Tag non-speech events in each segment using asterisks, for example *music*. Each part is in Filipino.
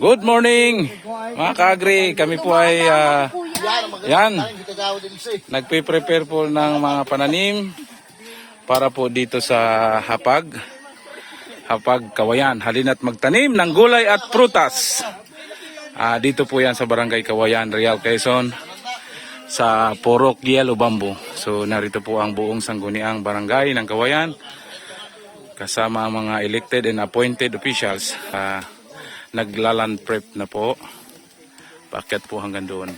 Good morning, mga kaagri. Kami po ay ah, yan, nagpe-prepare po ng mga pananim para po dito sa Hapag. Hapag Kawayan. Halina't magtanim ng gulay at prutas. Ah, dito po yan sa Barangay Kawayan, Real Quezon sa Porok Yellow Bamboo. So narito po ang buong sangguniang barangay ng Kawayan kasama ang mga elected and appointed officials. Ah, naglaland prep na po. Paket po hanggang doon.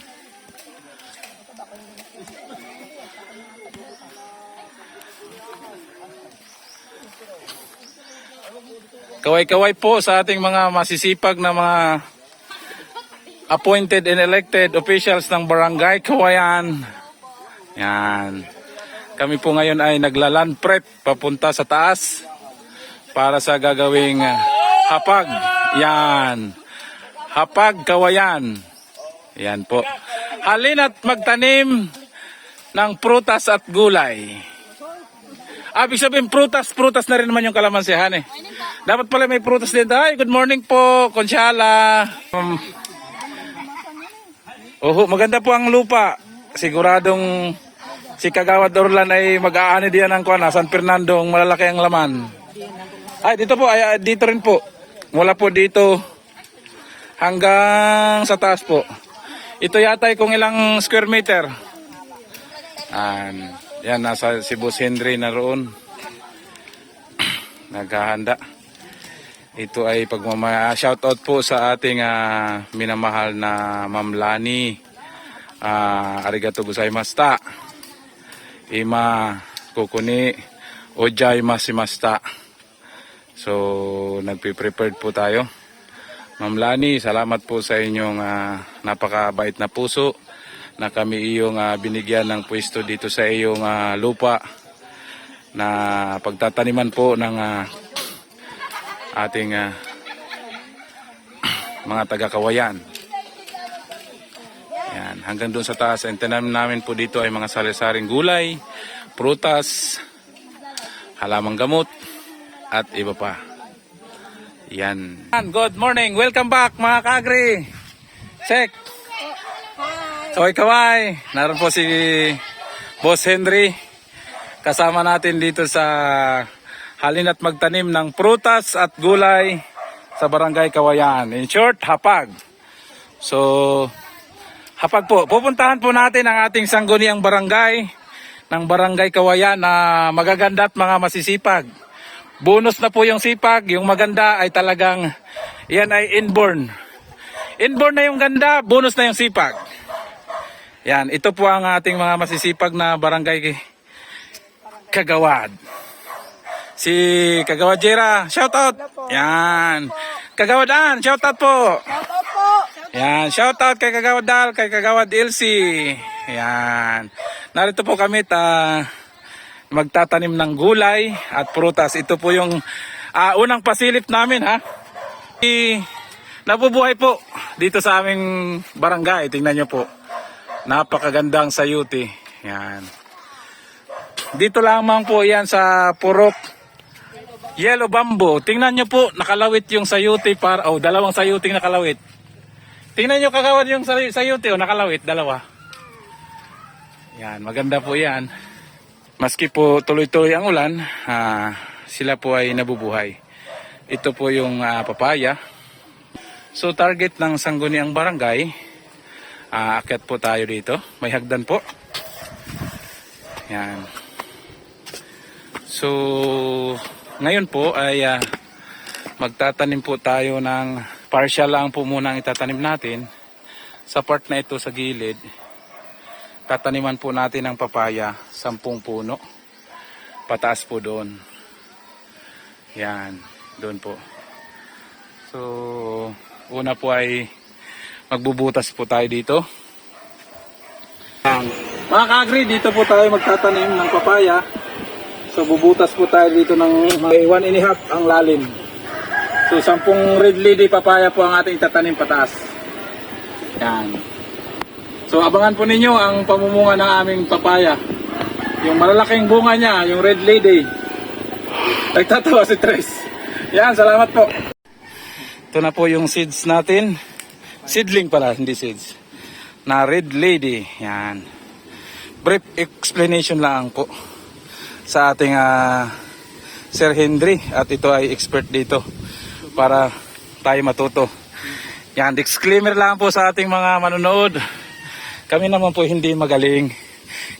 Kaway-kaway po sa ating mga masisipag na mga appointed and elected officials ng barangay Kawayan. Yan. Kami po ngayon ay naglaland prep papunta sa taas para sa gagawing hapag. Yan. Hapag Kawayan. Yan po. Halina't magtanim ng prutas at gulay. Abig sabihin, prutas, prutas na rin naman yung kalamansihan eh. Dapat pala may prutas din. Ay, good morning po, Consyala. Um, Oho, maganda po ang lupa. Siguradong si Kagawad Orlan ay mag-aani diyan ng kuana, San Fernando, malalaki ang laman. Ay, dito po, ay, ah, dito rin po. Mula po dito hanggang sa taas po. Ito yata kung ilang square meter. An, yan, nasa si Boss Henry na roon. *clears throat* Naghahanda. Ito ay pagmamaya. Shoutout po sa ating ah, minamahal na Ma'am Lani. Ah, arigato gozaimashita. Ima kukuni ojai masimasta. So, nagpe-prepared po tayo. Ma'am Lani, salamat po sa inyong ah, napakabait na puso na kami iyong ah, binigyan ng pwesto dito sa iyong ah, lupa na pagtataniman po ng ah, ating ah, *clears throat* mga taga-kawayan. Yan, hanggang doon sa taas. Ang namin po dito ay mga sari-saring gulay, prutas, halamang gamot, at iba pa. Yan. Good morning. Welcome back mga kagri. Check. Kaway kaway. Naroon po si Boss Henry. Kasama natin dito sa halina't magtanim ng prutas at gulay sa Barangay Kawayan. In short, hapag. So, hapag po. Pupuntahan po natin ang ating sangguniang barangay ng Barangay Kawayan na magaganda at mga masisipag. Bonus na po yung sipag, yung maganda ay talagang, yan ay inborn. Inborn na yung ganda, bonus na yung sipag. Yan, ito po ang ating mga masisipag na barangay Kagawad. Si Kagawad Jera, shout out. Yan. Kagawadan, shout out po. Shoutout po! Yan, shout out kay Kagawad Dal, kay Kagawad Ilsi. Yan. Narito po kami ta magtatanim ng gulay at prutas. Ito po yung ah, unang pasilip namin ha. I, nabubuhay po dito sa aming barangay. Tingnan nyo po. Napakagandang sayuti. Yan. Dito lamang po yan sa Purok Yellow Bamboo. Tingnan nyo po, nakalawit yung sayuti para, oh, dalawang sayuting nakalawit. Tingnan nyo kagawad yung say- sayuti, oh, nakalawit, dalawa. Yan, maganda po yan. Maski po tuloy-tuloy ang ulan, ah, sila po ay nabubuhay. Ito po yung ah, papaya. So target ng sangguniang barangay, ah, akyat po tayo dito. May hagdan po. Yan. So, ngayon po ay ah, magtatanim po tayo ng partial lang po muna ang itatanim natin. Sa part na ito sa gilid, tataniman po natin ng papaya, sampung puno. Pataas po doon. Yan, doon po. So, una po ay magbubutas po tayo dito. Mga kagri, dito po tayo magtatanim ng papaya. So bubutas po tayo dito ng may one and a half ang lalim. So sampung red lady papaya po ang ating tatanim pataas. Yan. So abangan po ninyo ang pamumunga ng aming papaya. Yung malalaking bunga niya, yung red lady. Nagtatawa si Tres. Yan, salamat po. Ito na po yung seeds natin. Seedling pala, hindi seeds. Na Red Lady. Yan. Brief explanation lang po sa ating ah, Sir Henry. At ito ay expert dito para tayo matuto. Yan, disclaimer lang po sa ating mga manonood. Kami naman po hindi magaling.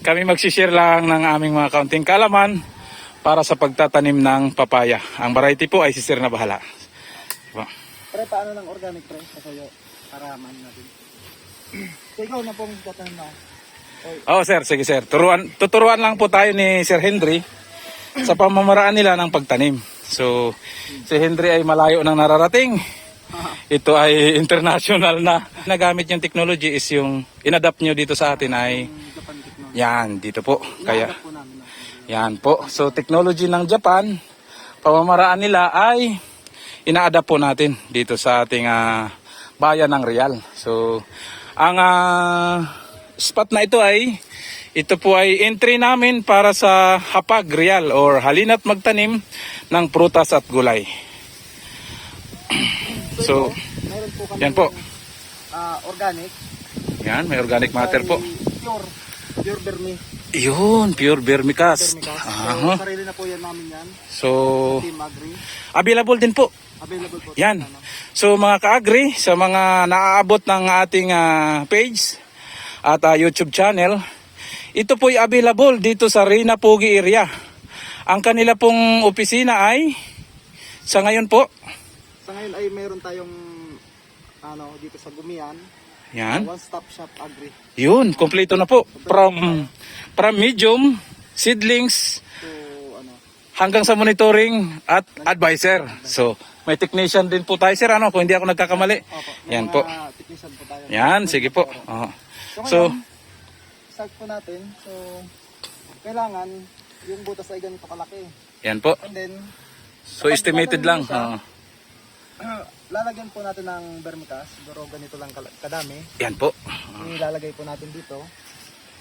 Kami magsishare lang ng aming mga kaunting kalaman para sa pagtatanim ng papaya. Ang variety po ay si Sir na bahala. Diba? Pre, paano ng organic pre? Kasayo, para man natin. *clears throat* so, ikaw na pong tatanong na. Oo sir, sige sir. Turuan, tuturuan lang po tayo ni Sir Henry sa pamamaraan nila ng pagtanim. So, si Henry ay malayo nang nararating. Ito ay *laughs* international na. Nagamit yung technology is yung inadapt nyo dito sa atin ay yan, dito po. Kaya, yan po. So, technology ng Japan, pamamaraan nila ay ina-adapt po natin dito sa ating ah, bayan ng Real. So, ang ah, spot na ito ay ito po ay entry namin para sa Hapag Real or Halina't Magtanim ng Prutas at Gulay. *clears throat* So, Meron po kami yan po. ah, organic. Yan, may organic matter po. Pure. Pure vermi. Yun, pure vermicast. Vermicast. So, Aha. sarili na po yan namin yan. So, available din po Available po. Yan. So mga ka-agri, sa mga naaabot ng ating ah, page at ah, YouTube channel, ito po'y available dito sa Reyna Pugi area. Ang kanila pong opisina ay sa ngayon po, Sa ngayon ay meron tayong ano dito sa Gumian, yan, one stop shop agri. yun, kompleto na po. From, from medium, seedlings, So ano, hanggang sa monitoring at advisor. So, may technician din po tayo, sir, ano, kung hindi ako nagkakamali. opo, may Yan mga po. technician po tayo. Yan, sige po. Oo. So, So, ngayon, start po natin. So, kailangan yung butas ay ganito kalaki. yan po. And then, So estimated lang. Oo. *clears throat* lalagyan po natin ng vermicast. Siguro ganito lang kadami. yan po. Ilalagay po natin dito.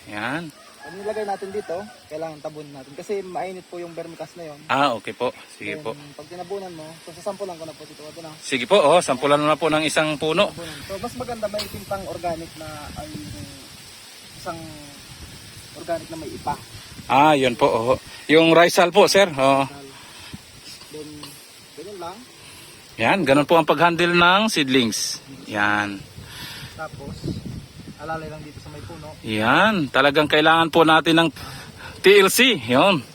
Yan. Pag nilagay natin dito, kailangan tabunin natin. Kasi mainit po yung vermicast na yon. Ah, okay po. Sige Then, po. Pag tinabunan mo, so sasampulan ko na po dito. Ito na. Sige po, oh, sampulan na po ng isang puno. So, mas maganda may timpang organic na ay isang organic na may ipa. Ah, yun po. Oh. Yung rice hull po, sir. Oh. Then, ganyan lang. Yan, ganun po ang pag-handle ng seedlings. Yan. Tapos, alalay lang dito sa may puno. Yan, talagang kailangan po natin ng TLC. Yun.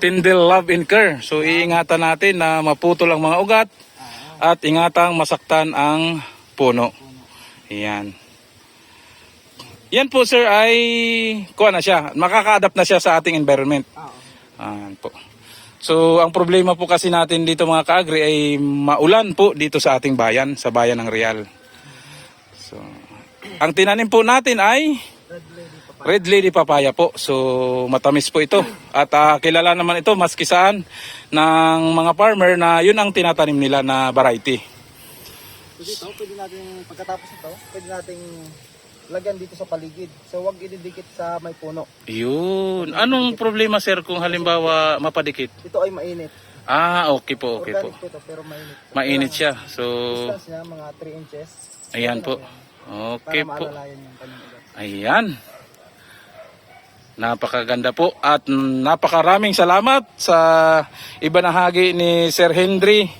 Tindle Love and Care. So, iingatan natin na maputol ang mga ugat at ingatang masaktan ang puno. Yan. Yan po sir ay kuha na siya. Makaka-adapt na siya sa ating environment. Ah, okay. Ayan po. So ang problema po kasi natin dito mga kaagri ay maulan po dito sa ating bayan, sa bayan ng Real. So ang tinanim po natin ay Red lady Papaya po. So matamis po ito. At ah, kilala naman ito maski saan ng mga farmer na yun ang tinatanim nila na variety. So dito, pwede natin, pagkatapos ito, pwede nating lagyan dito sa paligid. So wag ididikit sa may puno. Yun. Anong problema sir kung halimbawa mapadikit? Ito ay mainit. Ah, okay po, okay po. Organic po ito, pero mainit. Mainit siya. So, Distance niya, mga 3 inches. ayan po. Okay para po. maalalayan yung kanyang ugat. Ayan. Napakaganda po at napakaraming salamat sa ibanahagi ni Sir Henry.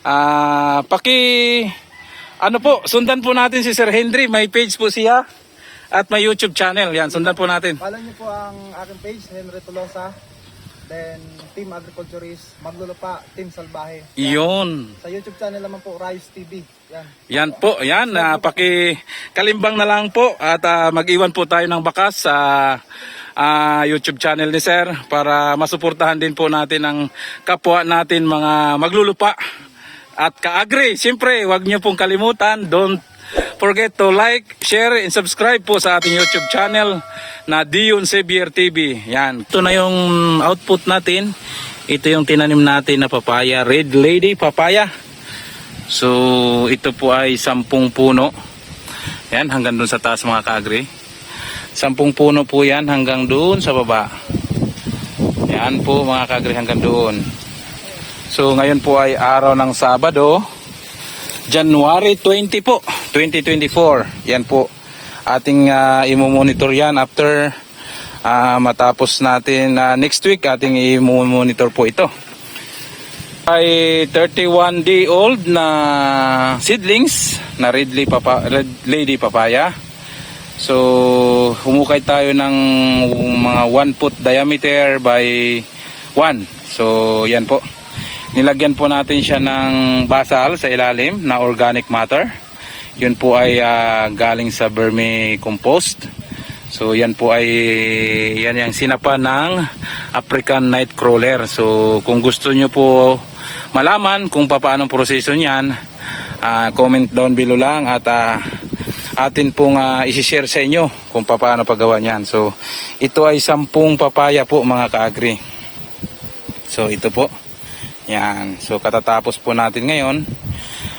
Ah, paki ano po, sundan po natin si Sir Henry, may page po siya at may YouTube channel. Yan, sundan po natin. Follow niyo po ang aking page, Henry Tolosa. Then, Team Agriculturist, Maglulupa, Team Salbahe. Iyon. Sa YouTube channel naman po, Rice TV. Yan. Yan po, yan, na paki kalimbang na lang po at ah, mag-iwan po tayo ng bakas sa ah, YouTube channel ni Sir para masuportahan din po natin ang kapwa natin mga maglulupa at kaagri. Siyempre, wag niyo pong kalimutan, don't forget to like, share, and subscribe po sa ating YouTube channel na Dion Xavier TV. Yan. Ito na yung output natin. Ito yung tinanim natin na papaya, Red Lady Papaya. So, ito po ay sampung puno. Yan, hanggang doon sa taas mga kaagri. Sampung puno po yan hanggang doon sa baba. Yan po mga kaagri hanggang doon. So, ngayon po ay araw ng Sabado. January 20 po, 2024. Yan po. Ating uh, imo-monitor yan after ah, matapos natin ah, next week ating imo-monitor po ito. Ay 31 day old na seedlings na Ridley papa, Red Lady papaya. So humukay tayo ng mga 1 foot diameter by 1. So yan po. Nilagyan po natin siya ng basal sa ilalim na organic matter. Yun po ay ah, galing sa vermicompost. So yan po ay yan yung sinapa ng African Nightcrawler. So kung gusto nyo po malaman kung paano proseso niyan, ah, comment down below lang at ah, atin pong uh, isi-share sa inyo kung paano paggawa niyan. So ito ay sampung papaya po mga kaagri. So ito po. Yan. So katatapos po natin ngayon.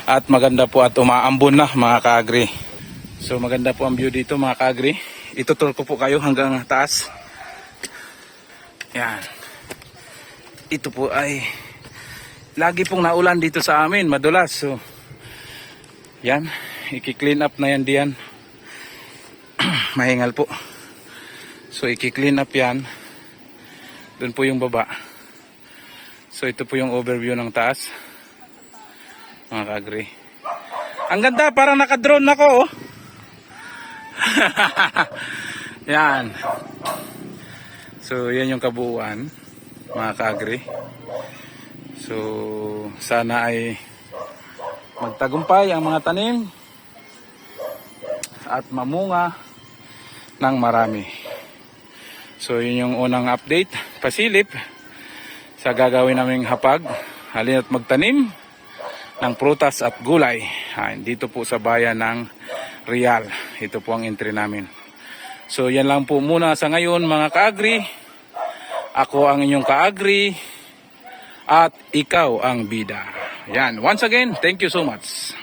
At maganda po at umaambon na mga kaagri. So maganda po ang view dito mga kaagri. Itutur ko po kayo hanggang taas. Yan. Ito po ay lagi pong naulan dito sa amin. Madulas. So yan. Iki-clean up na yan diyan. *clears throat* Mahingal po. So iki-clean up yan. Doon po yung baba. So ito po yung overview ng taas. Mga kagri. Ang ganda, parang naka-drone ako oh. *laughs* yan. So yan yung kabuuan. Mga kagri. So sana ay magtagumpay ang mga tanim at mamunga ng marami. So yun yung unang update, pasilip sa gagawin naming hapag. Halina't magtanim ng prutas at gulay. Ah, dito po sa bayan ng Real. Ito po ang entry namin. So yan lang po muna sa ngayon mga kaagri. Ako ang inyong kaagri at ikaw ang bida. Yan. Once again, thank you so much.